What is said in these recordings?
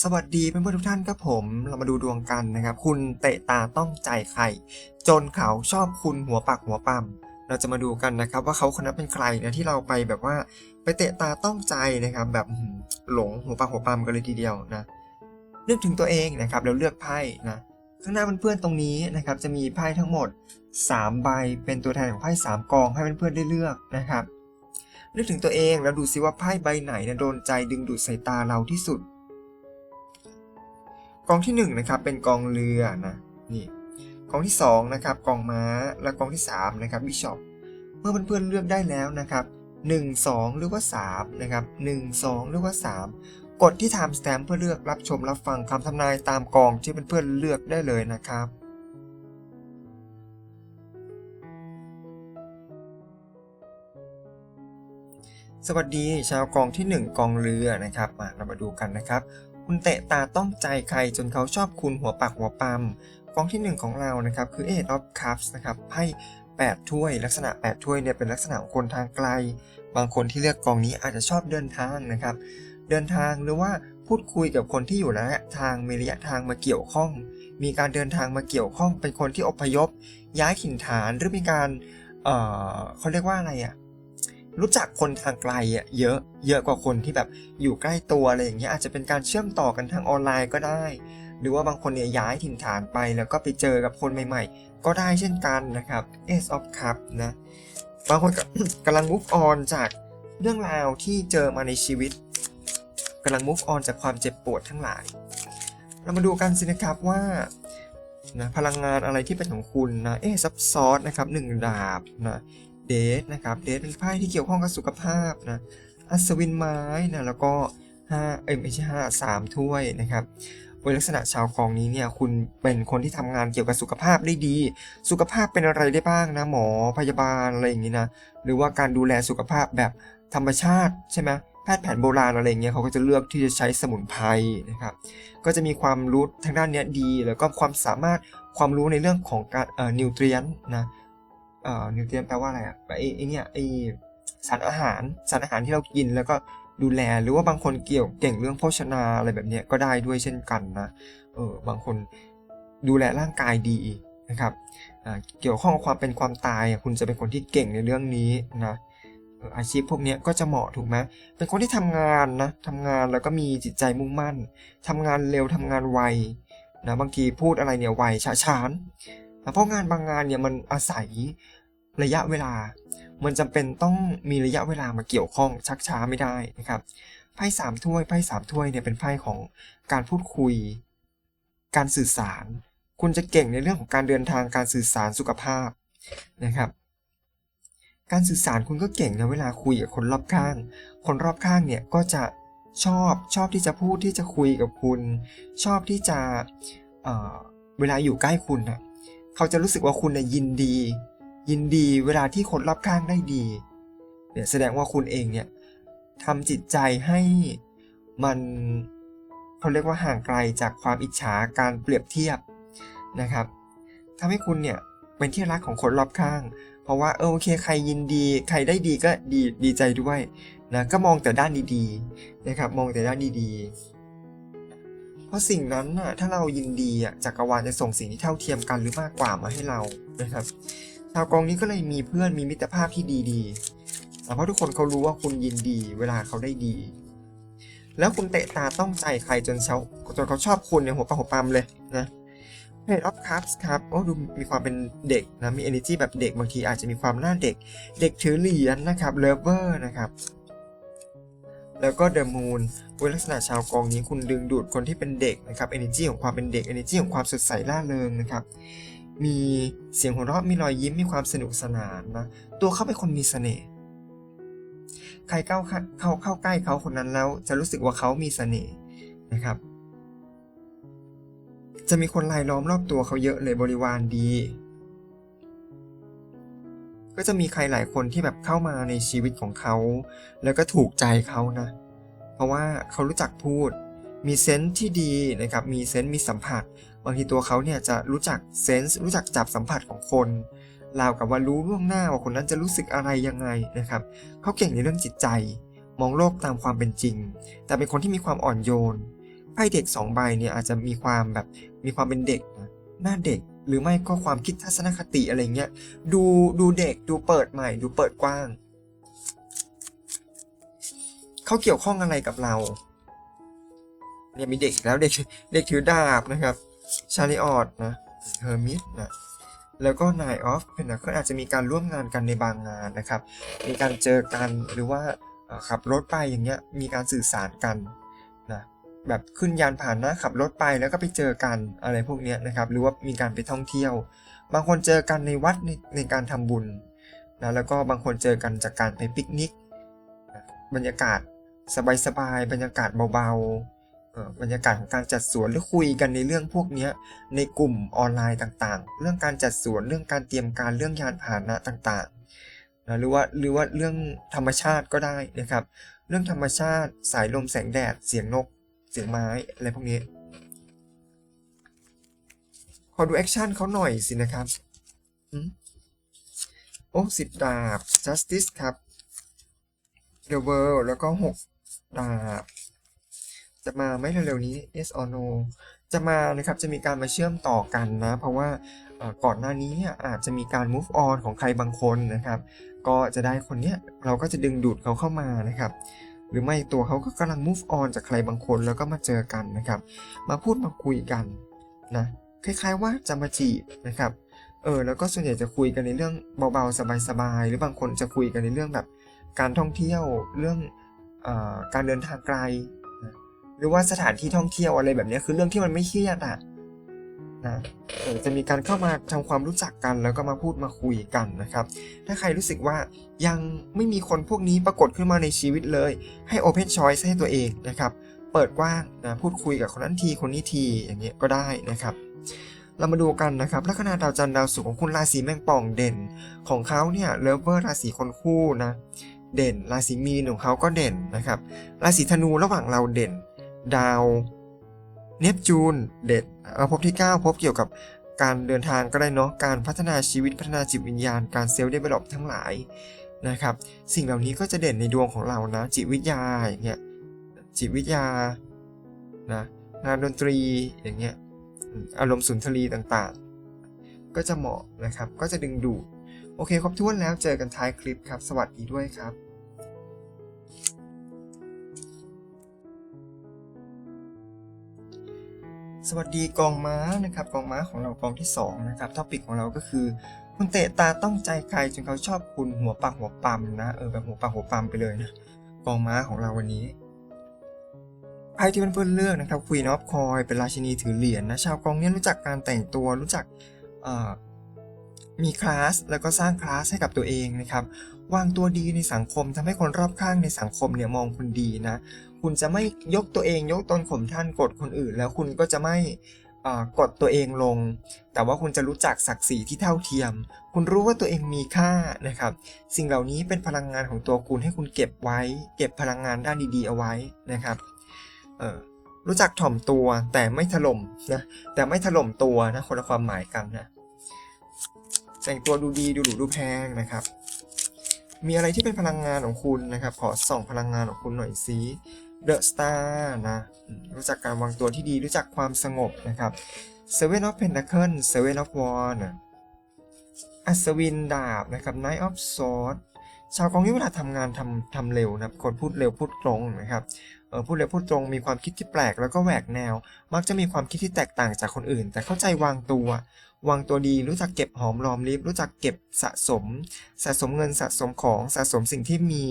สวัสดีเพื่อนๆทุกท่านครับผม เรามาดูดวงกันนะครับ คุณเตะตาต้องใจใคร จนเขาชอบคุณหัวปากหัวปั๊มเราจะมาดูกันนะครับ ว่าเขาคนนั้นเป็นใครนะที่เราไปแบบว่าไปเตะตาต้องใจนะครับ แบบหลงหัวปากหัวปั๊มกันเลยทีเดียวนะนึกถึงตัวเองนะครับแล้วเลือกไพ่นะข้างหน้าเพื่อนๆตรงนี้นะครับ จะมีไพ่ทั้งหมด 3 ใบเป็นตัวแทนของไพ่3กองให้เพื่อนๆได้เลือกนะครับ นึกถึงตัวเองแล้วดูซิว่าไพ่ใบไหนนะโดนใจดึงดูดสายตาเราที่สุด กองที่1นงนะครับเป็นกองเรือนะนี่กองที่2นะครับกองม้าและกองที่3นะครับบิชอปเมื่อเพื่อนๆเลือกได้แล้วนะครับ 1 2 หรือว่า3นะครับ1 2 หรือว่า 3 กดที่ time stamp เพื่อเลือกรับชมรับฟังคำทำนายตามกองที่เพื่อนๆเลือกได้เลยนะครับ สวัสดีชาวกองที่ 1 กองเรือนะครับมาเรามาดูกันนะครับ คุณเตะตาต้องใจใครจนเขาชอบคุณหัวปากหัวปั๊มกองที่ 1 ของเรานะครับคือ Eight of Cups นะครับไพ่8ถ้วย ลักษณะ 8 ถ้วยเนี่ยเป็นลักษณะของคนทางไกล บางคนที่เลือกกองนี้อาจจะชอบเดินทางนะครับ เดินทางหรือว่าพูดคุยกับคนที่อยู่ระยะทางมีระยะทางมาเกี่ยวข้อง มีการเดินทางมาเกี่ยวข้องเป็นคนที่อพยพ ย้ายถิ่นฐานหรือมีการเเขาเรียกว่าอะไรอะ รู้จักคนทางไกลอะเยอะเยอะกว่าคนที่แบบอยู่ใกล้ตัวอะไรอย่างเงี้ยอาจจะเป็นการเชื่อมต่อกันทางออนไลน์ก็ได้ หรือว่าบางคนเนี่ยย้ายถิ่นฐานไปแล้วก็ไปเจอกับคนใหม่ ๆ ก็ได้เช่นกันนะครับ Ace of Cup นะบางคนก็กำลัง move on จากเรื่องราวที่เจอมาในชีวิตกำลัง move on จากความเจ็บปวดทั้งหลาย เรามาดูกันสินะครับว่านะพลังงานอะไรที่เป็นของคุณนะเอ๊ซับซ้อนนะครับหนึ่งดาบนะ เดทนะครับเดทเป็นไพ่ที่เกี่ยวข้องกับสุขภาพนะอัศวินไม้นะแล้วก็ห้าเอ้ยไม่ใช่ห้าสามถ้วยนะครับโดยลักษณะชาวกองนี้เนี่ยคุณเป็นคนที่ทำงานเกี่ยวกับสุขภาพได้ดี สุขภาพเป็นอะไรได้บ้างนะหมอพยาบาลอะไรอย่างนี้นะหรือว่าการดูแลสุขภาพแบบธรรมชาติใช่ไหมแพทย์แผนโบราณอะไรอย่างเงี้ยเขาก็จะเลือกที่จะใช้สมุนไพรนะครับ ก็จะมีความรู้ทางด้านเนี้ยดี แล้วก็ความสามารถความรู้ในเรื่องของการเอ่อนิวเทรียนนะ เอ่อนิวเทรียนแปลว่าอะไรอะไอไอเนี่ยไอ้สารอาหารสารอาหารที่เรากินแล้วก็ดูแลหรือว่าบางคนเกี่ยวเก่งเรื่องโภชนาอะไรแบบเนี้ยก็ได้ด้วยเช่นกันนะเออบางคนดูแลร่างกายดีนะครับเกี่ยวข้องกับความเป็นความตายคุณจะเป็นคนที่เก่งในเรื่องนี้นะอาชีพพวกนี้ก็จะเหมาะถูกไหมเป็นคนที่ทำงานนะทำงานแล้วก็มีจิตใจมุ่งมั่นทำงานเร็วทำงานไวนะบางทีพูดอะไรเนี่ยไวช้าช้านนะเพราะงานบางงานเนี่ยมันอาศัย ระยะเวลา มันจำเป็นต้องมีระยะเวลามาเกี่ยวข้องชักช้าไม่ได้นะครับไพ่สามถ้วยไพ่สามถ้วยเนี่ยเป็นไพ่ของการพูดคุย การสื่อสาร คุณจะเก่งในเรื่องของการเดินทางการสื่อสารสุขภาพนะครับ การสื่อสารคุณก็เก่งนะเวลาคุยกับคนรอบข้าง คนรอบข้างเนี่ยก็จะชอบชอบที่จะพูดที่จะคุยกับคุณ ชอบที่จะเเวลาอยู่ใกล้คุณนะเขาจะรู้สึกว่าคุณเนี่ยยินดี ยินดีเวลาที่คนรอบข้างได้ดีเนี่ยแสดงว่าคุณเองเนี่ยทำจิตใจให้มันเขาเรียกว่าห่างไกลจากความอิจฉาการเปรียบเทียบนะครับทำให้คุณเนี่ยเป็นที่รักของคนรอบข้าง เพราะว่าเออโอเคใครยินดี ใครได้ดีก็ดีดีใจด้วยนะก็มองแต่ด้านดีๆนะครับมองแต่ด้านดีๆ เพราะสิ่งนั้นน่ะถ้าเรายินดีอะจักรวาลจะส่งสิ่งที่เท่าเทียมกันหรือมากกว่ามาให้เรานะครับ ชาวกองนี้ก็เลยมีเพื่อนมีมิตรภาพที่ดีๆเพราะทุกคนเขารู้ว่าคุณยินดี เวลาเขาได้ดี แล้วคุณเตะตาต้องใจใครจนเขาจนเขาชอบคุณเนี่ยหัวปะหัวปั๊มเลยนะ Page of Cups ครับโอ้ดูมีความเป็นเด็กนะ มี energy แบบเด็กบางทีอาจจะมีความหน้าเด็ก เด็กถือเหรียญนะครับ Lover นะครับ แล้วก็ The Moon เวยลักษณะชาวกองนี้คุณดึงดูดคนที่เป็นเด็กนะครับ energy ของความเป็นเด็ก energy ของความสดใสร่าเริงนะครับ มีเสียงหัวเราะมีรอยยิ้มมีความสนุกสนานนะตัวเขาเป็นคนมีเสน่ห์ใครเข้าเข้าเข้าใกล้เขาคนนั้นแล้ว จะรู้สึกว่าเขามีเสน่ห์นะครับ จะมีคนรายล้อมรอบตัวเขาเยอะเลยบริวารดี ก็จะมีใครหลายคนที่แบบเข้ามาในชีวิตของเขา แล้วก็ถูกใจเขานะ เพราะว่าเขารู้จักพูด มีเซนส์ที่ดีนะครับ มีเซนส์มีสัมผัส บางทีตัวเขาเนี่ยจะรู้จักเซนส์รู้จักจับสัมผัสของคนราวกับว่ารู้ล่วงหน้าว่าคนนั้นจะรู้สึกอะไรยังไงนะครับ เขาเก่งในเรื่องจิตใจ มองโลกตามความเป็นจริง แต่เป็นคนที่มีความอ่อนโยนไพ่เด็กสองใบเนี่ยอาจจะมีความแบบมีความเป็นเด็กนะหน้าเด็กหรือไม่ก็ความคิดทัศนคติอะไรเงี้ยดูดูเด็กดูเปิดใหม่ ดูเปิดกว้าง เขาเกี่ยวข้องอะไรกับเรา เนี่ยมีเด็กแล้วเด็กเด็กถือดาบนะครับชาริออดนะเฮอร์มิตนะแล้วก็ Nine of Pentacles อาจจะมีการร่วมงานกันในบางงานนะครับ มีการเจอกันหรือว่าขับรถไปอย่างเงี้ยมีการสื่อสารกันนะแบบขึ้นยานผ่านนะขับรถไปแล้วก็ไปเจอกันอะไรพวกเนี้ยนะครับหรือว่ามีการไปท่องเที่ยว บางคนเจอกันในวัดในในการทำบุญนะแล้วก็บางคนเจอกันจากการไปปิกนิกนะบรรยากาศสบายๆบรรยากาศเบาๆ บรรยากาศของการจัดสวนหรือคุยกันในเรื่องพวกนี้ในกลุ่มออนไลน์ต่างๆ เรื่องการจัดสวนเรื่องการเตรียมการเรื่องยานพาหนะต่างๆนะหรือว่าหรือว่าเรื่องธรรมชาติก็ได้นะครับ เรื่องธรรมชาติสายลมแสงแดด เสียงนก เสียงไม้อะไรพวกนี้ขอดูแอคชั่นเขาหน่อยสินะครับโอ้สิบดาบ justice ครับ the world แล้วก็หกดาบ จะมาไหมเร็วๆนี้ yes or no จะมานะครับจะมีการมาเชื่อมต่อกันนะ เพราะว่าก่อนหน้านี้อาจจะมีการ move on ของใครบางคนนะครับ ก็จะได้คนเนี้ยเราก็จะดึงดูดเขาเข้ามานะครับ หรือไม่ตัวเขาก็กำลัง move on จากใครบางคนแล้วก็มาเจอกันนะครับ มาพูดมาคุยกันนะคล้ายๆว่าจะมาจีบนะครับเออแล้วก็ส่วนใหญ่จะคุยกันในเรื่องเบาๆสบายๆหรือบางคนจะคุยกันในเรื่องแบบการท่องเที่ยวเรื่องอการเดินทางไกล หรือว่าสถานที่ท่องเที่ยวอะไรแบบนี้คือเรื่องที่มันไม่เครียดอะนะจะมีการเข้ามาทำความรู้จักกันแล้วก็มาพูดมาคุยกันนะครับ ถ้าใครรู้สึกว่ายังไม่มีคนพวกนี้ปรากฏขึ้นมาในชีวิตเลย ให้ Open Choice ให้ตัวเองนะครับ เปิดกว้างนะพูดคุยกับคนนั้นทีคนนี้ทีอย่างเงี้ยก็ได้นะครับ เรามาดูกันนะครับลัคนาดาวจันทร์ดาวศุกร์ของคุณราศีแมงป่องเด่น ของเขาเนี่ยเลเวอร์ราศีคนคู่นะเด่น ราศีมีนของเขาก็เด่นนะครับ ราศีธนูระหว่างเราเด่น ดาว เนปจูน เด่นเอ่อภพที่ 9 พบเกี่ยวกับการเดินทางก็ได้เนาะ การพัฒนาชีวิตพัฒนาจิตวิญญาณ การเซลล์เดเวลลอปทั้งหลายนะครับ สิ่งเหล่านี้ก็จะเด่นในดวงของเรานะ จิตวิทยาอย่างเงี้ย จิตวิทยา นะ งานดนตรีอย่างเงี้ยอืมอารมณ์สุนทรีต่างๆ ก็จะเหมาะนะครับ ก็จะดึงดูด โอเค ครบถ้วนแล้ว เจอกันท้ายคลิปครับ สวัสดีด้วยครับ สวัสดีกองม้านะครับกองม้าของเรากองที่2นะครับท็อปิกของเราก็คือ คุณเตะตาต้องใจใครจนเขาชอบคุณหัวปักหัวปั๊มนะเออแบบหัวปักหัวปั๊มไปเลยนะกองม้าของเราวันนี้ไพ่ที่เพื่อนๆเลือกนะครับ Queen of Coin เป็นราชินีถือเหรียญนะชาวกองเนี้รู้จักการแต่งตัวรู้จักมีคลาสแล้วก็สร้างคลาสให้กับตัวเองนะครับวางตัวดีในสังคมทำให้คนรอบข้างในสังคมเนี่ยมองคุณดีนะ คุณจะไม่ยกตัวเองยกตนข่มท่านกดคนอื่น แล้วคุณก็จะไม่กดตัวเองลง แต่ว่าคุณจะรู้จักศักดิ์ศรีที่เท่าเทียม คุณรู้ว่าตัวเองมีค่านะครับ สิ่งเหล่านี้เป็นพลังงานของตัวคุณให้คุณเก็บไว้ เก็บพลังงานด้านดีๆเอาไว้นะครับรู้จักถ่อมตัวแต่ไม่ถล่มนะแต่ไม่ถล่มตัวนะคนละความหมายกันนะแต่งตัวดูดีดูหรูดูแพงนะครับ มีอะไรที่เป็นพลังงานของคุณนะครับ ขอส่องพลังงานของคุณหน่อยสิ เดอะสตาร์นะ รู้จักการวางตัวที่ดี รู้จักความสงบนะครับ Seven of Pentacles Seven of Wands นอัศวินดาบนะครับ Knight of Swords ชาวกองนี้เวลาทำงานทำทำเร็วนะครับ คนพูดเร็วพูดตรงนะครับเออพูดเร็วพูดตรงมีความคิดที่แปลกแล้วก็แหวกแนว มักจะมีความคิดที่แตกต่างจากคนอื่น แต่เข้าใจวางตัว วางตัวดีรู้จักเก็บหอมรอมริบรู้จักเก็บสะสม สะสมเงินสะสมของสะสมสิ่งที่มี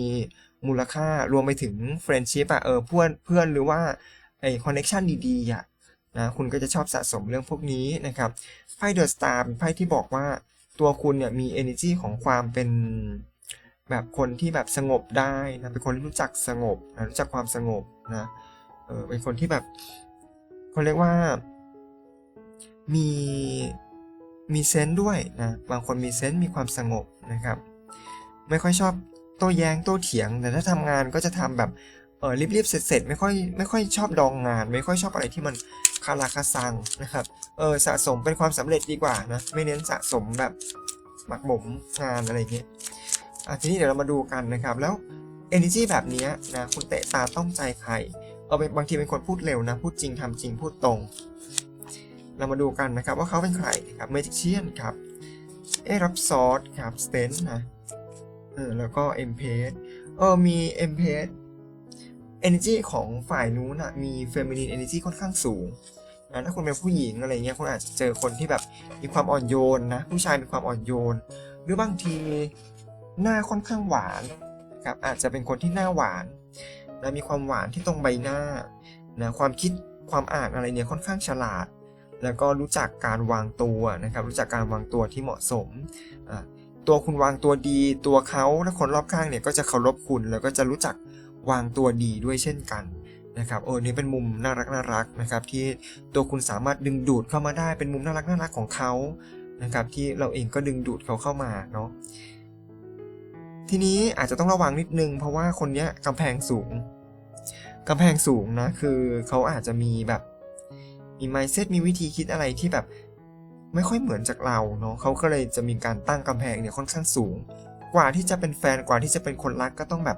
มูลค่ารวมไปถึงเฟรนชิพอะเออเพื่อนเพื่อนหรือว่าไอคอนเนคชันดีๆอะนะคุณก็จะชอบสะสมเรื่องพวกนี้นะครับไพ่เดอะสตาร์เป็นไพ่ที่บอกว่าตัวคุณเนี่ยมี energy ของความเป็นแบบคนที่แบบสงบได้นะเป็นคนที่รู้จักสงบนะรู้จักความสงบนะเออเป็นคนที่แบบเขาเรียกว่ามีมีเซนส์ด้วยนะบางคนมีเซนส์มีความสงบนะครับ ไม่ค่อยชอบ โต้แย้งโต้เถียง แต่ถ้าทำงานก็จะทำแบบเออรีบๆเสร็จๆไม่ค่อยไม่ค่อยชอบดองงาน ไม่ค่อยชอบอะไรที่มันคาราคาซังนะครับเออสะสมเป็นความสำเร็จดีกว่านะไม่เน้นสะสมแบบหมักหมมงานอะไรอย่างเงี้ยอะทีนี้เดี๋ยวเรามาดูกันนะครับแล้ว energy แบบนี้นะคุณเตะตาต้องใจใครเออเป็นบางทีเป็นคนพูดเร็วนะพูดจริงทำจริงพูดตรง เรามาดูกันนะครับว่าเขาเป็นใครครับเมจิเชียนครับเอรับซอสครับสเตนนะ เออแล้วก็เอ็มเพสเออมีเอ็มเพส energy ของฝ่ายนู้นอะมี feminine energy ค่อนข้างสูงนะถ้าคุณเป็นผู้หญิงอะไรเงี้ยคุณอาจจะเจอคนที่แบบมีความอ่อนโยนนะผู้ชายมีความอ่อนโยน หรือบางทีหน้าค่อนข้างหวานนะครับอาจจะเป็นคนที่หน้าหวานนะมีความหวานที่ตรงใบหน้านะความคิดความอ่านอะไรเนี่ยค่อนข้างฉลาด แล้วก็รู้จักการวางตัวนะครับรู้จักการวางตัวที่เหมาะสมอะ ตัวคุณวางตัวดี ตัวเขาและคนรอบข้างเนี่ยก็จะเคารพคุณ แล้วก็จะรู้จักวางตัวดีด้วยเช่นกันนะครับโอ้นี่เป็นมุมน่ารักน่ารักนะครับที่ตัวคุณสามารถดึงดูดเข้ามาได้เป็นมุมน่ารักน่ารักของเขานะครับที่เราเองก็ดึงดูดเขาเข้ามาเนาะทีนี้อาจจะต้องระวังนิดนึง เพราะว่าคนเนี้ยกำแพงสูงกำแพงสูงนะคือเขาอาจจะมีแบบมี mindset มีวิธีคิดอะไรที่แบบ ไม่ค่อยเหมือนจากเราเนาะเขาก็เลยจะมีการตั้งกำแพงเนี่ยค่อนข้างสูง กว่าที่จะเป็นแฟนกว่าที่จะเป็นคนรักก็ต้องแบบ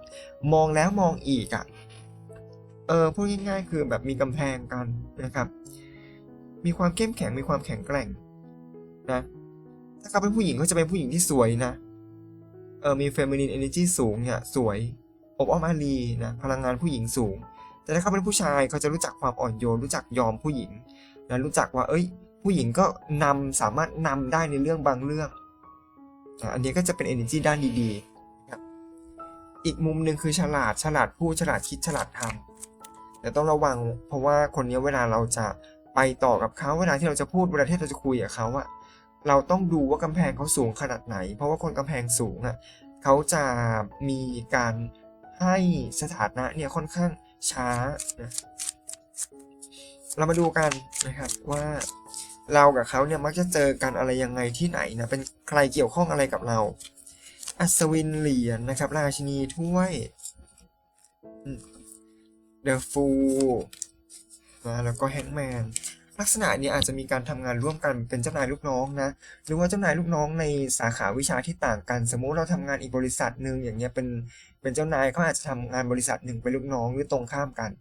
มองแล้วมองอีกอะ่ะเออพูดง่ายๆ คือแบบมีกำแพงกันนะครับ มีความเข้มแข็งมีความแข็งแกร่งนะถ้าเขาเป็นผู้หญิงเขาจะเป็นผู้หญิงที่สวยนะเออมี feminine energy สูงเนี่ยสวยอบอ้อมอารีนะพลังงานผู้หญิงสูง แต่ถ้าเขาเป็นผู้ชายเขาจะรู้จักความอ่อนโยนรู้จักยอมผู้หญิงนะรู้จักว่าเอ้ย ผู้หญิงก็นำสามารถนำได้ในเรื่องบางเรื่อง อันนี้ก็จะเป็น energy ด้านดีๆครับอีกมุมหนึ่งคือฉลาดฉลาดพูดฉลาดคิดฉลาดทำแต่ต้องระวังเพราะว่าคนนี้เวลาเราจะไปต่อกับเขาเวลาที่เราจะพูดเวลาที่เราจะคุยกับเขาอะเราต้องดูว่ากำแพงเขาสูงขนาดไหน เพราะว่าคนกำแพงสูงอะเขาจะมีการให้สถานะเนี่ยค่อนข้างช้านะเรามาดูกันนะครับว่า เรากับเขาเนี่ยมักจะเจอกันอะไรยังไงที่ไหนนะเป็นใครเกี่ยวข้องอะไรกับเรา อัศวินเหรียญนะครับ ราชินีถ้วยเดอะฟูนะแล้วก็แฮงแมนลักษณะนี้อาจจะมีการทำงานร่วมกันเป็นเจ้านายลูกน้องนะหรือว่าเจ้านายลูกน้องในสาขาวิชาที่ต่างกัน สมมุติเราทำงานอีกบริษัทหนึ่งอย่างเงี้ยเป็นเป็นเจ้านายเขาอาจจะทำงานบริษัทหนึ่งเป็นลูกน้องหรือตรงข้ามกัน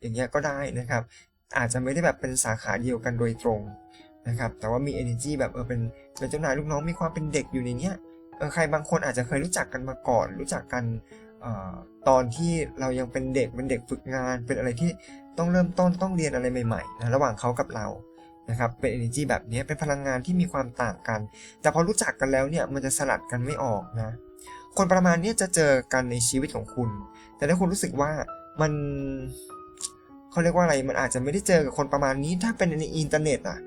อย่างเงี้ยก็ได้นะครับ อาจจะไม่ได้แบบเป็นสาขาเดียวกันโดยตรง นะครับแต่ว่ามี energy แบบเออเป็นเป็นเจ้านายลูกน้องมีความเป็นเด็กอยู่ในเนี้ยเออใครบางคนอาจจะเคยรู้จักกันมาก่อน รู้จักกันออตอนที่เรายังเป็นเด็กเป็นเด็กฝึกงาน เป็นอะไรที่ต้องเริ่มต้นต้องเรียนอะไรใหม่ๆนะระหว่างเขากับเรานะครับเป็น energy แบบนี้เป็นพลังงานที่มีความต่างกัน แต่พอรู้จักกันแล้วเนี่ยมันจะสลัดกันไม่ออกนะคนประมาณนี้จะเจอกันในชีวิตของคุณ แต่ถ้าคุณรู้สึกว่ามันเขาเรียกว่าอะไรมันอาจจะไม่ได้เจอกับคนประมาณนี้ ถ้าเป็นในอินเทอร์เน็ตอะ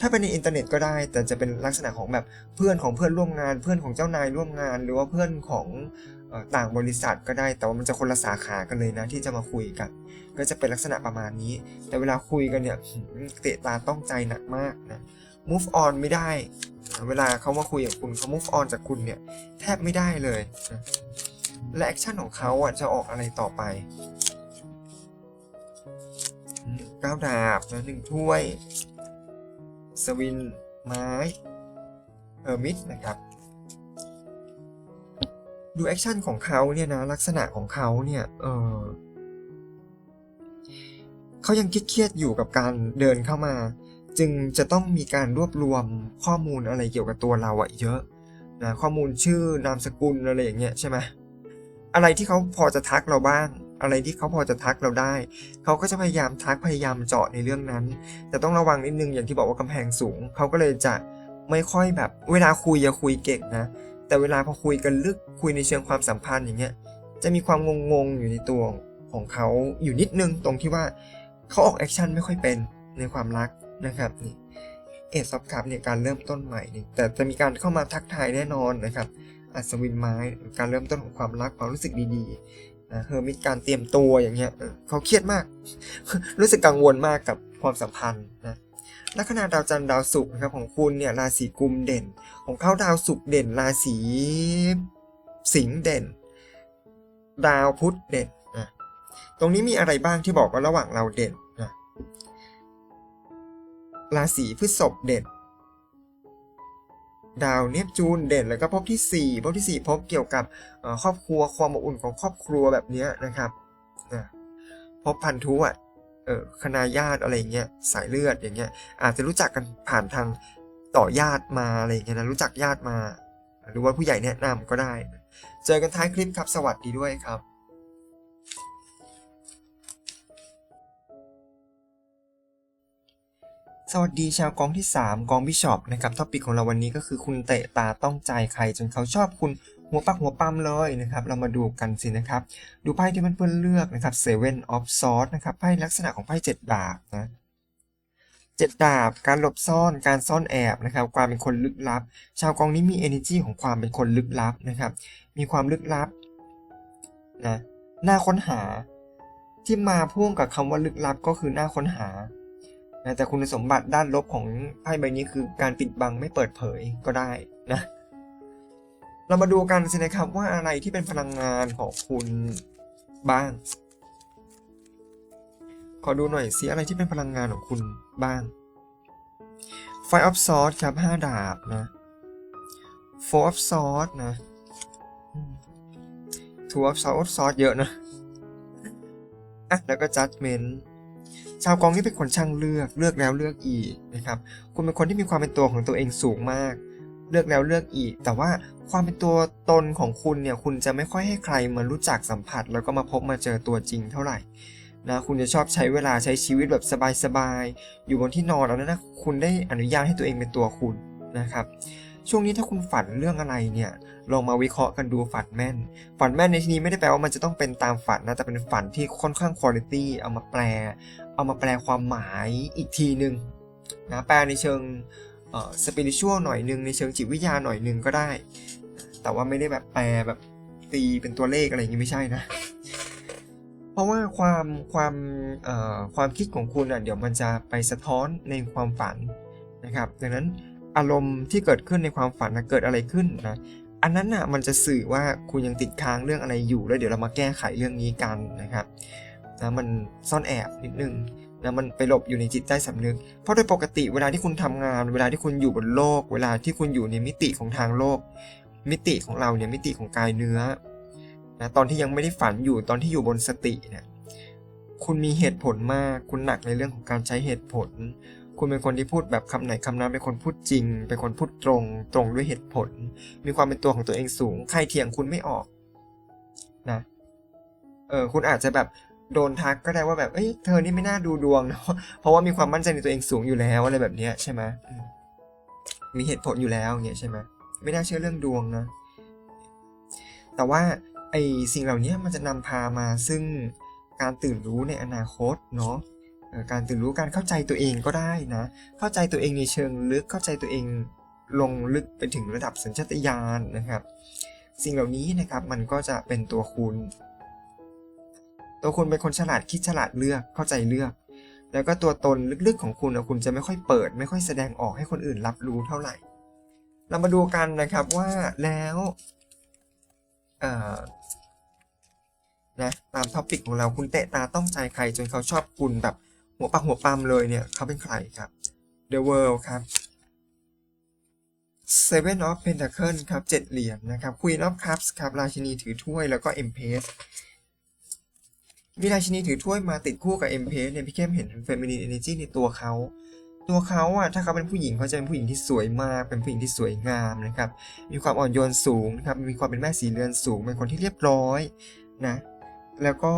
ถ้าเป็นในอินเทอร์เน็ตก็ได้ แต่จะเป็นลักษณะของแบบเพื่อนของเพื่อนร่วมงาน เพื่อนของเจ้านายร่วมงาน หรือว่าเพื่อนของต่างบริษัทก็ได้ แต่ว่ามันจะคนละสาขากันเลยนะที่จะมาคุยกัน ก็จะเป็นลักษณะประมาณนี้ แต่เวลาคุยกันเนี่ยเตะตาต้องใจหนักมากนะ move on ไม่ได้ เวลาเขามาคุยกับคุณเขา move on จากคุณเนี่ยแทบไม่ได้เลยนะและแอคชั่นของเขาอะจะออกอะไรต่อไปก้าวดาบนะหนึ่งถ้วย สวิน ไม้เออร์มิดนะครับ ดูแอคชั่นของเขาเนี่ยนะ ลักษณะของเขาเนี่ยเออเขายังเครียดอยู่กับการเดินเข้ามา จึงจะต้องมีการรวบรวมข้อมูลอะไรเกี่ยวกับตัวเราอะเยอะนะข้อมูลชื่อนามสกุลอะไรอย่างเงี้ยใช่ไหมอะไรที่เขาพอจะทักเราบ้าง อะไรที่เขาพอจะทักเราได้ เขาก็จะพยายามทักพยายามเจาะในเรื่องนั้น แต่ต้องระวังนิดนึงอย่างที่บอกว่ากำแพงสูง เขาก็เลยจะไม่ค่อยแบบ เวลาคุยจะคุยเก่งนะ แต่เวลาพอคุยกันลึกคุยในเชิงความสัมพันธ์อย่างเงี้ย จะมีความงงๆอยู่ในตัวของเขาอยู่นิดนึงตรงที่ว่าเขาออกแอคชั่นไม่ค่อยเป็นในความรักนะครับนี่เอซอฟคัพเนี่ยการเริ่มต้นใหม่นี่แต่จะมีการเข้ามาทักทายแน่นอนนะครับอัศวินไม้การเริ่มต้นของความรักความรู้สึกดีๆ นะเฮอร์มิตการเตรียมตัวอย่างเงี้ยเออเขาเครียดมาก รู้สึกกังวลมากกับความสัมพันธ์นะลัคนาดาวจันทร์ดาวศุกร์นะครับของคุณเนี่ยราศีกุมเด่น ของเขาดาวศุกร์เด่นราศีสิงห์เด่น ดาวพุธเด่นนะตรงนี้มีอะไรบ้างที่บอกว่าระหว่างเราเด่นนะราศีพฤษภเด่น ดาวเนปจูนเด่นแล้วก็ภพที่ 4ภพที่ 4ภพเกี่ยวกับครอบครัวความอบอุ่นของครอบครัวแบบนี้นะครับนะภพพันธุอะคณาญาติอะไรเงี้ยสายเลือดอย่างเงี้ยอาจจะรู้จักกันผ่านทางต่อญาติมาอะไรเงี้ยนะรู้จักญาติมา หรือว่าผู้ใหญ่แนะนำก็ได้ เจอกันท้ายคลิปครับสวัสดีด้วยครับ สวัสดีชาวกองที่ 3 กองบิชอปนะครับท็อปิกของเราวันนี้ก็คือคุณเตะตาต้องใจใครจนเขาชอบคุณหัวปักหัวปั๊มเลยนะครับ เรามาดูกันสินะครับ ดูไพ่ที่มันเพื่อนเลือกนะครับ Seven of Swords นะครับไพ่ลักษณะของไพ่เจ็ดดาบนะเจ็ดดาบ การหลบซ่อน การซ่อนแอบนะครับ ความเป็นคนลึกลับ ชาวกองนี้มี energy ของความเป็นคนลึกลับนะครับ มีความลึกลับนะหน่าค้นหาที่มาพ่วงกับคำว่าลึกลับก็คือหน่าค้นหา นะแต่คุณสมบัติด้านลบของไพ่ใบนี้คือการปิดบังไม่เปิดเผยก็ได้นะเรามาดูกันสินะครับว่าอะไรที่เป็นพลังงานของคุณบ้าง ขอดูหน่อยสิอะไรที่เป็นพลังงานของคุณบ้าง Five of Swords ครับห้าดาบนะ Four of Swords นะอืม Two of Swords เยอะนะอะแล้วก็ Judgment ชาวกองนี้เป็นคนช่างเลือกเลือกแล้วเลือกอีกนะครับ คุณเป็นคนที่มีความเป็นตัวของตัวเองสูงมาก เลือกแล้วเลือกอีก แต่ว่าความเป็นตัวตนของคุณเนี่ยคุณจะไม่ค่อยให้ใครมารู้จักสัมผัส แล้วก็มาพบมาเจอตัวจริงเท่าไหร่นะคุณจะชอบใช้เวลาใช้ชีวิตแบบสบายๆอยู่บนที่นอนแล้วนะคุณได้อนุญาตให้ตัวเองเป็นตัวคุณนะครับช่วงนี้ถ้าคุณฝันเรื่องอะไรเนี่ยลองมาวิเคราะห์กันดูฝันแม่น ฝันแม่นในที่นี้ไม่ได้แปลว่ามันจะต้องเป็นตามฝันนะแต่เป็นฝันที่ค่อนข้างคุณภาพเอามาแปล เอามาแปลความหมายอีกทีหนึ่งนะแปลในเชิงเอ่อสปิริชวลหน่อยหนึ่งในเชิงจิตวิทยาหน่อยหนึ่งก็ได้ แต่ว่าไม่ได้แบบแปลแบบตีเป็นตัวเลขอะไรอย่างนี้ไม่ใช่นะ เพราะว่าความความความคิดของคุณอะเดี๋ยวมันจะไปสะท้อนในความฝันนะครับ ดังนั้นอารมณ์ที่เกิดขึ้นในความฝันนะเกิดอะไรขึ้นนะอันนั้นน่ะมันจะสื่อว่าคุณยังติดค้างเรื่องอะไรอยู่แล้วเดี๋ยวเรามาแก้ไขเรื่องนี้กันนะครับ นะมันซ่อนแอบนิดนึงนะมันไปหลบอยู่ในจิตใต้สำนึก เพราะโดยปกติเวลาที่คุณทำงาน เวลาที่คุณอยู่บนโลก เวลาที่คุณอยู่ในมิติของทางโลก มิติของเราเนี่ยมิติของกายเนื้อนะตอนที่ยังไม่ได้ฝันอยู่ตอนที่อยู่บนสติเนี่ยคุณมีเหตุผลมาก คุณหนักในเรื่องของการใช้เหตุผล คุณเป็นคนที่พูดแบบคำไหนคำนั้นเป็นคนพูดจริง เป็นคนพูดตรง ตรงด้วยเหตุผล มีความเป็นตัวของตัวเองสูง ใครเถียงคุณไม่ออกนะ เออคุณอาจจะแบบ โดนทักก็ได้ว่าแบบ เอ้ย เธอนี่ไม่น่าดูดวงเนาะ เพราะว่ามีความมั่นใจในตัวเองสูงอยู่แล้วอะไรแบบเนี้ยใช่ไหมมีเหตุผลอยู่แล้วอย่างเงี้ยใช่ไหมไม่น่าเชื่อเรื่องดวงนะ แต่ว่าไอสิ่งเหล่านี้มันจะนำพามาซึ่งการตื่นรู้ในอนาคตเนาะการตื่นรู้การเข้าใจตัวเองก็ได้นะ เข้าใจตัวเองในเชิงลึก เข้าใจตัวเองลงลึกไปถึงระดับสัญชาตญาณนะครับ สิ่งเหล่านี้นะครับมันก็จะเป็นตัวคุณ ตัวคุณเป็นคนฉลาดคิดฉลาดเลือกเข้าใจเลือก แล้วก็ตัวตนลึกๆของคุณนะคุณจะไม่ค่อยเปิด ไม่ค่อยแสดงออกให้คนอื่นรับรู้เท่าไหร่ เรามาดูกันนะครับว่าแล้วนะตามท็อปิกของเราคุณเตะตาต้องใจใครจนเขาชอบคุณแบบหัวปักหัวปั๊มเลยเนี่ยเขาเป็นใครครับ The World ครับ Seven of Pentacles ครับเจ็ดเหรียญนะครับ Queen of Cups ครับ ราชินีถือถ้วยแล้วก็ Empress มีราชินีถือถ้วยมาติดคู่กับ Empress เนี่ยพี่เข้มเห็น Feminine Energy ในตัวเขา ตัวเขาอะถ้าเขาเป็นผู้หญิงเขาจะเป็นผู้หญิงที่สวยมาก เป็นผู้หญิงที่สวยงามนะครับ มีความอ่อนโยนสูงนะครับ มีความเป็นแม่สีเรือนสูง เป็นคนที่เรียบร้อยนะ แล้วก็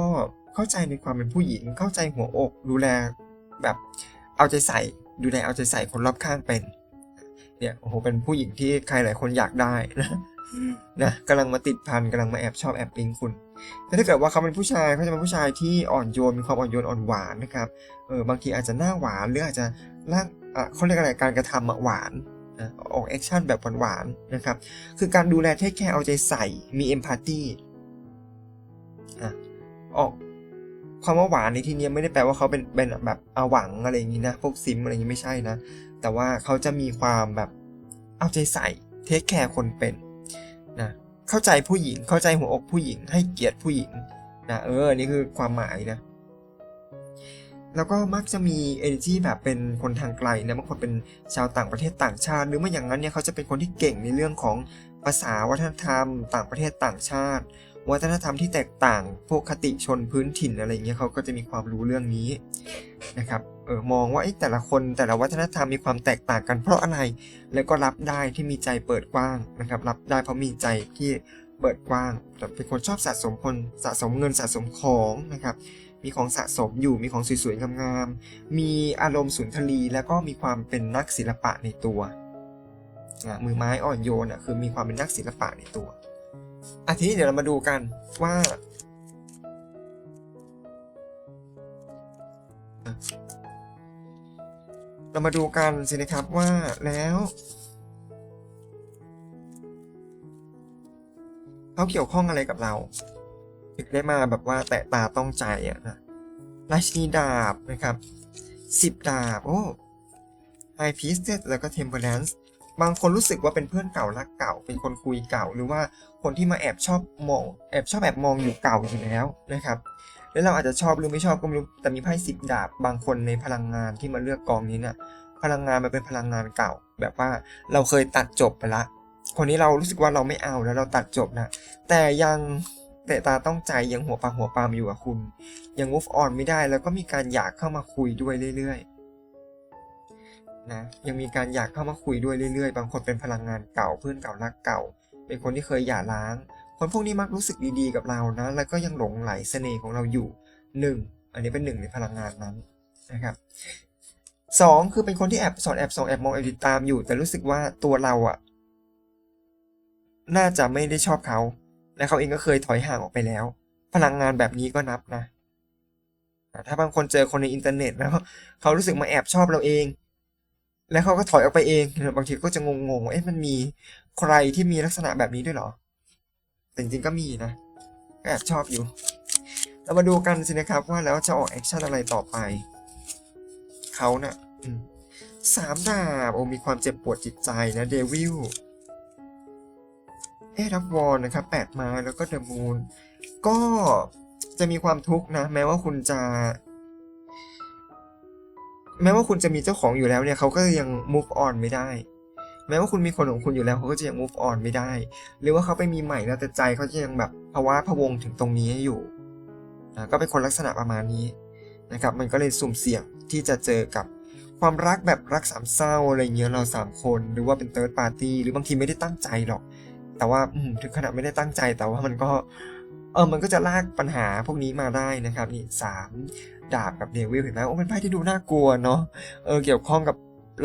เข้าใจในความเป็นผู้หญิง เข้าใจหัวอก ดูแลแบบเอาใจใส่ ดูแลเอาใจใส่คนรอบข้างเป็น เนี่ยโอ้โห เป็นผู้หญิงที่ใครหลายคนอยากได้นะนะกำลังมาติดพันกำลังมาแอบชอบแอบปิ๊งคุณ แต่ถ้าเกิดว่าเขาเป็นผู้ชายเขาจะเป็นผู้ชายที่อ่อนโยนมีความอ่อนโยนอ่อนหวานนะครับเออบางทีอาจจะหน้าหวานหรืออาจจะร่างอะเขาเรียกอะไรการกระทำอะหวานนะออกแอคชั่นแบบหวานๆนะครับคือการดูแลเทคแคร์เอาใจใส่มีเอมพัตตีอะออกความว่าหวานในที่นี้ไม่ได้แปลว่าเขาเป็นเป็นแบบอาหวังอะไรอย่างนี้นะพวกซิมอะไรอย่างนี้ไม่ใช่นะ แต่ว่าเขาจะมีความแบบเอาใจใส่เทคแคร์คนเป็น เข้าใจผู้หญิง เข้าใจหัวอกผู้หญิง ให้เกียรติผู้หญิงนะเออนี่คือความหมายนะ แล้วก็มักจะมี energy แบบเป็นคนทางไกลนะบางคนเป็นชาวต่างประเทศต่างชาติ หรือไม่อย่างนั้นเนี่ยเขาจะเป็นคนที่เก่งในเรื่องของภาษาวัฒนธรรม ต่างประเทศต่างชาติ วัฒนธรรมที่แตกต่างพวกคติชนพื้นถิ่นอะไรเงี้ยเขาก็จะมีความรู้เรื่องนี้นะครับเออมองว่าเอ๊ะแต่ละคนแต่ละวัฒนธรรมมีความแตกต่างกันเพราะอะไร แล้วก็รับได้ที่มีใจเปิดกว้างนะครับ รับได้เพราะมีใจที่เปิดกว้างเป็นคนชอบสะสมคนสะสมเงินสะสมของนะครับมีของสะสมอยู่มีของสวยๆงามๆมีอารมณ์สุนทรีแล้วก็มีความเป็นนักศิลปะในตัวมือไม้อ่อนโยนอะคือมีความเป็นนักศิลปะในตัว อะทีนี้เดี๋ยวเรามาดูกันว่า เรามาดูกันสินะครับว่าแล้วเขาเกี่ยวข้องอะไรกับเราถึงได้มาแบบว่าแตะตาต้องใจอะนะราชินีดาบนะครับสิบดาบ โอ้ไฮพีสเตแล้วก็เทมเพลนส์ บางคนรู้สึกว่าเป็นเพื่อนเก่ารักเก่า เป็นคนคุยเก่า หรือว่าคนที่มาแอบชอบมอง แอบชอบแอบมองอยู่เก่าอยู่แล้วนะครับ แล้วเราอาจจะชอบหรือไม่ชอบก็ไม่รู้ แต่มีไพ่สิบดาบ บางคนในพลังงานที่มาเลือกกองนี้เนี่ย พลังงานมันเป็นพลังงานเก่า แบบว่าเราเคยตัดจบไปละ คนนี้เรารู้สึกว่าเราไม่เอาแล้วเราตัดจบนะ แต่ยังเตะตาต้องใจยังหัวปาหัวปามอยู่กับคุณ ยัง move on ไม่ได้แล้วก็มีการอยากเข้ามาคุยด้วยเรื่อยๆ นะ ยังมีการอยากเข้ามาคุยด้วยเรื่อยๆ บางคนเป็นพลังงานเก่าเพื่อนเก่ารักเก่า เป็นคนที่เคยหย่าร้าง คนพวกนี้มักรู้สึกดีๆกับเรานะ แล้วก็ยังหลงไหลเสน่ห์ของเราอยู่หนึ่งอันนี้เป็นหนึ่งในพลังงานนั้นนะครับสองคือเป็นคนที่แอบสอนแอบส่องแอบมองแอบติดตามอยู่ แต่รู้สึกว่าตัวเราอะน่าจะไม่ได้ชอบเขา และเขาเองก็เคยถอยห่างออกไปแล้ว พลังงานแบบนี้ก็นับนะอะถ้าบางคนเจอคนในอินเทอร์เน็ตแล้วเขารู้สึกมาแอบชอบเราเอง แล้วเขาก็ถอยออกไปเอง บางทีก็จะงงๆว่าเอ๊ะมันมีใครที่มีลักษณะแบบนี้ด้วยเหรอ แต่จริงๆก็มีนะก็แอบชอบอยู่ เรามาดูกันสินะครับว่าแล้วจะออกแอคชั่นอะไรต่อไป เขานะ่ะสามดาบโอ้มีความเจ็บปวดจิตใจนะเดวิลเอรับวอลนะครับแปดไม้แล้วก็เดอะมูนก็จะมีความทุกข์นะ แม้ว่าคุณจะ แม้ว่าคุณจะมีเจ้าของอยู่แล้วเนี่ยเขาก็ยัง move on ไม่ได้ แม้ว่าคุณมีคนของคุณอยู่แล้วเขาก็จะยัง move on ไม่ได้ หรือว่าเขาไปมีใหม่แล้วแต่ใจเขาจะยังแบบภาวะพะวงถึงตรงนี้อยู่นะก็เป็นคนลักษณะประมาณนี้นะครับมันก็เลยสุ่มเสี่ยงที่จะเจอกับความรักแบบรักสามเศร้าอะไรเงี้ยเราสามคนหรือว่าเป็น third party หรือบางทีไม่ได้ตั้งใจหรอก แต่ว่าถึงขนาดไม่ได้ตั้งใจแต่ว่ามันก็เออมันก็จะลากปัญหาพวกนี้มาได้นะครับนี่สาม ดาบกับเดวิลเห็นไหมโอ้เป็นไพ่ที่ดูน่ากลัวเนาะเออเกี่ยวข้องกับ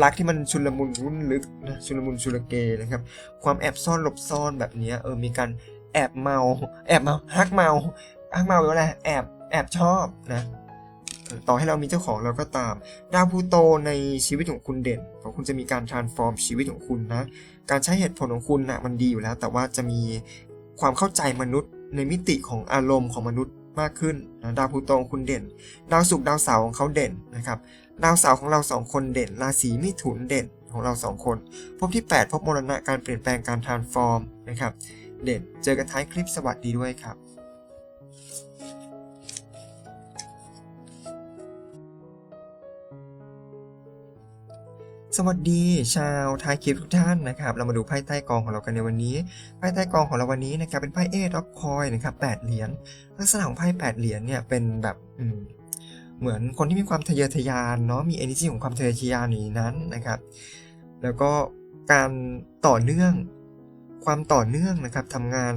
รักที่มันชุลมุนวุ่นลึกนะชุลมุนชุลเกนะครับ ความแอบซ่อนหลบซ่อนแบบนี้เออมีการแอบเมาแอบเมาฮักเมาฮักเมาแปลว่าอะไรแอบแอบชอบนะต่อให้เรามีเจ้าของเราก็ตาม ดาวพูโตในชีวิตของคุณเด่น ของคุณจะมีการ transform ชีวิตของคุณนะ การใช้เหตุผลของคุณนะ่ะมันดีอยู่แล้ว แต่ว่าจะมีความเข้าใจมนุษย์ในมิติของอารมณ์ของมนุษย์ มากขึ้นนะดาวพลูโตของคุณเด่น ดาวศุกร์ดาวเสาร์ของเขาเด่นนะครับดาวเสาร์ของเราสองคนเด่น ราศีมิถุนเด่นของเราสองคนพบที่ 8 พบมรณะการเปลี่ยนแปลงการ transform นะครับเด่นเจอกันท้ายคลิปสวัสดีด้วยครับ สวัสดีชาวทายคลิปทุกท่านนะครับ เรามาดูไพ่ใต้กองของเรากันในวันนี้ ไพ่ใต้กองของเราวันนี้นะครับเป็นไพ่เอทออฟคอยนะครับแปดเหรียญ ลักษณะของไพ่แปดเหรียญเนี่ยเป็นแบบเหมือนคนที่มีความทะเยอทะยานเนาะ มี energy ของความทะเยอทะยานอยู่นั้นนะครับ แล้วก็การต่อเนื่อง ความต่อเนื่องนะครับทำงาน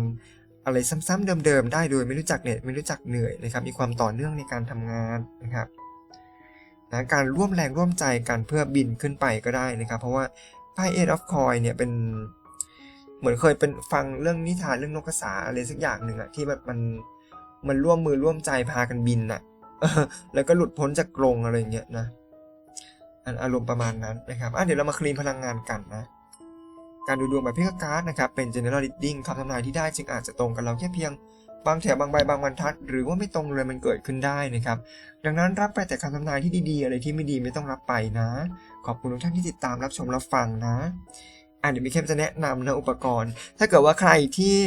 อะไรซ้ำๆเดิมๆได้โดยไม่รู้จักเหน็ดไม่รู้จักเหนื่อยนะครับ มีความต่อเนื่องในการทำงานนะครับ นะการร่วมแรงร่วมใจกันเพื่อบินขึ้นไปก็ได้นะครับ เพราะว่าไพ่ Eight of Coin เนี่ยเป็นเหมือนเคยเป็นฟังเรื่องนิทานเรื่องนกกระสาอะไรสักอย่างหนึ่งอะที่แบบมันมันร่วมมือร่วมใจพากันบินอะแล้วก็หลุดพ้นจากกรงอะไรเงี้ยนะอันอารมณ์ประมาณนั้นนะครับอะเดี๋ยวเรามาคลีนพลังงานกันนะ การดูดวงแบบพิกการ์ดนะครับ เป็น general reading คำทำนายที่ได้จึงอาจจะตรงกับเราแค่เพียง บางแถวบางใบบางบรรทัด หรือว่าไม่ตรงเลยมันเกิดขึ้นได้นะครับ ดังนั้นรับไปแต่คำทำนายที่ดีๆ อะไรที่ไม่ดีไม่ต้องรับไปนะ ขอบคุณทุกท่านที่ติดตามรับชมรับฟังนะอะเดี๋ยวมีเข้มจะแนะนำนะอุปกรณ์ ถ้าเกิดว่าใครที่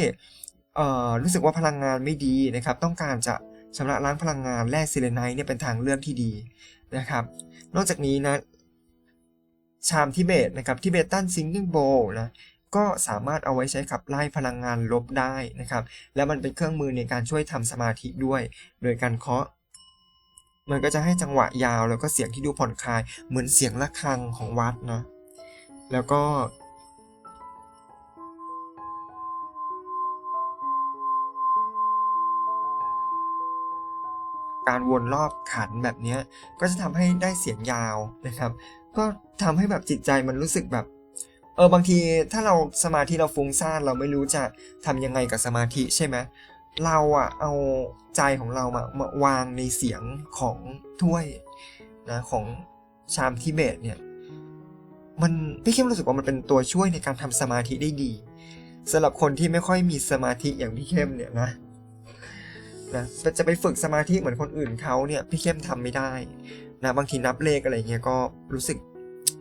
เอ่อรู้สึกว่าพลังงานไม่ดีนะครับ ต้องการจะชำระล้างพลังงานแร่ซิเลไนท์เนี่ยเป็นทางเลือกที่ดีนะครับ นอกจากนี้นะชามทิเบตนะครับทิเบตันซิงกิ้งโบนะ ก็สามารถเอาไว้ใช้ขับไล่พลังงานลบได้นะครับ แล้วมันเป็นเครื่องมือในการช่วยทำสมาธิด้วย โดยการเคาะ มันก็จะให้จังหวะยาวแล้วก็เสียงที่ดูผ่อนคลาย เหมือนเสียงะระฆังของวัดนะแล้วก็การวนรอบขันแบบนี้ก็จะทำให้ได้เสียงยาวนะครับ ก็ทำให้แบบจิตใจมันรู้สึกแบบ เออบางทีถ้าเราสมาธิเราฟุ้งซ่านเราไม่รู้จะทำยังไงกับสมาธิใช่ไหมเราอะเอาใจของเรามามาวางในเสียงของถ้วยนะของชามทิเบตเนี่ยมันพี่เข้มรู้สึกว่ามันเป็นตัวช่วยในการทำสมาธิได้ดีสำหรับคนที่ไม่ค่อยมีสมาธิอย่างพี่เข้มเนี่ยนะนะจะไปฝึกสมาธิเหมือนคนอื่นเขาเนี่ยพี่เข้มทำไม่ได้นะบางทีนับเลขอะไรเงี้ยก็รู้สึก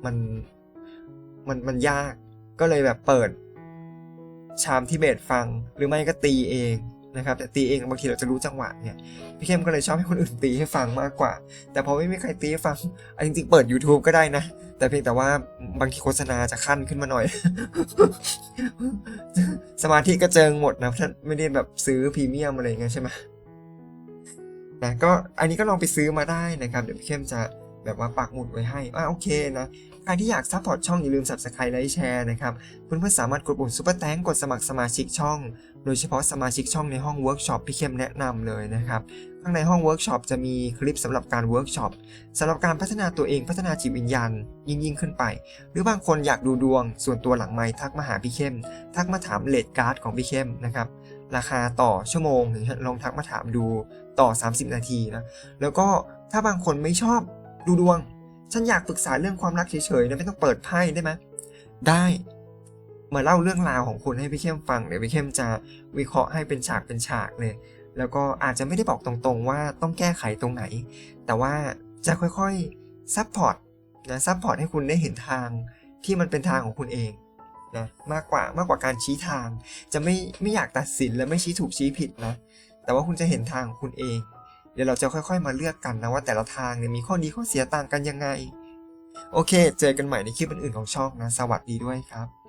มัน มันมันยาก ก็เลยแบบเปิด ชามทิเบตฟัง หรือไม่ก็ตีเองนะครับ แต่ตีเองบางทีเราจะรู้จังหวะเนี่ยพี่เข้มก็เลยชอบให้คนอื่นตีให้ฟังมากกว่า แต่พอไม่มีใครตีให้ฟังอันจริงๆเปิด YouTube ก็ได้นะ แต่เพียงแต่ว่าบางทีโฆษณาจะขั้นขึ้นมาหน่อย สมาธิกระเจิงหมดนะถ้าไม่ได้แบบซื้อพรีเมียมอะไรเงี้ยใช่ไหมนะก็อันนี้ก็ลองไปซื้อมาได้นะครับ เดี๋ยวพี่เข้มจะ แบบว่าปักหมุดไว้ให้อ่าโอเคนะใครที่อยากซัพพอร์ตช่องอย่าลืม subscribe ไลค์แชร์นะครับเพื่อนๆสามารถกดปุ่ม super thank กดสมัครสมาชิกช่อง โดยเฉพาะสมาชิกช่องในห้องเวิร์กช็อปพี่เข้มแนะนำเลยนะครับข้างในห้องเวิร์กช็อปจะมีคลิปสำหรับการเวิร์กช็อปสำหรับการพัฒนาตัวเองพัฒนาจิตวิญญาณยิ่งยิ่งขึ้นไป หรือบางคนอยากดูดวง ส่วนตัวหลังไม้ทักมาหาพี่เข้ม ทักมาถามเลดการ์ดของพี่เข้มนะครับราคาต่อชั่วโมงหรือลองทักมาถามดูต่อ 30 นาทีนะแล้วก็ถ้าบางคนไม่ชอบ ดูดวง ฉันอยากปรึกษาเรื่องความรักเฉยๆนะไม่ต้องเปิดไพ่ได้ไหมได้ มาเล่าเรื่องราวของคุณให้พี่เข้มฟังเดี๋ยวพี่เข้มจะวิเคราะห์ให้เป็นฉากเป็นฉากเลย แล้วก็อาจจะไม่ได้บอกตรงๆว่าต้องแก้ไขตรงไหน แต่ว่าจะค่อยๆซัพพอร์ตนะซัพพอร์ตให้คุณได้เห็นทางที่มันเป็นทางของคุณเองนะมากกว่ามากกว่าการชี้ทาง จะไม่ไม่อยากตัดสินและไม่ชี้ถูกชี้ผิดนะ แต่ว่าคุณจะเห็นทางของคุณเอง เดี๋ยวเราจะค่อยๆ มาเลือกกันนะว่าแต่ละทางเนี่ยมีข้อดีข้อเสียต่างกันยังไง โอเค เจอกันใหม่ในคลิปอื่นๆของช่องนะ สวัสดีด้วยครับ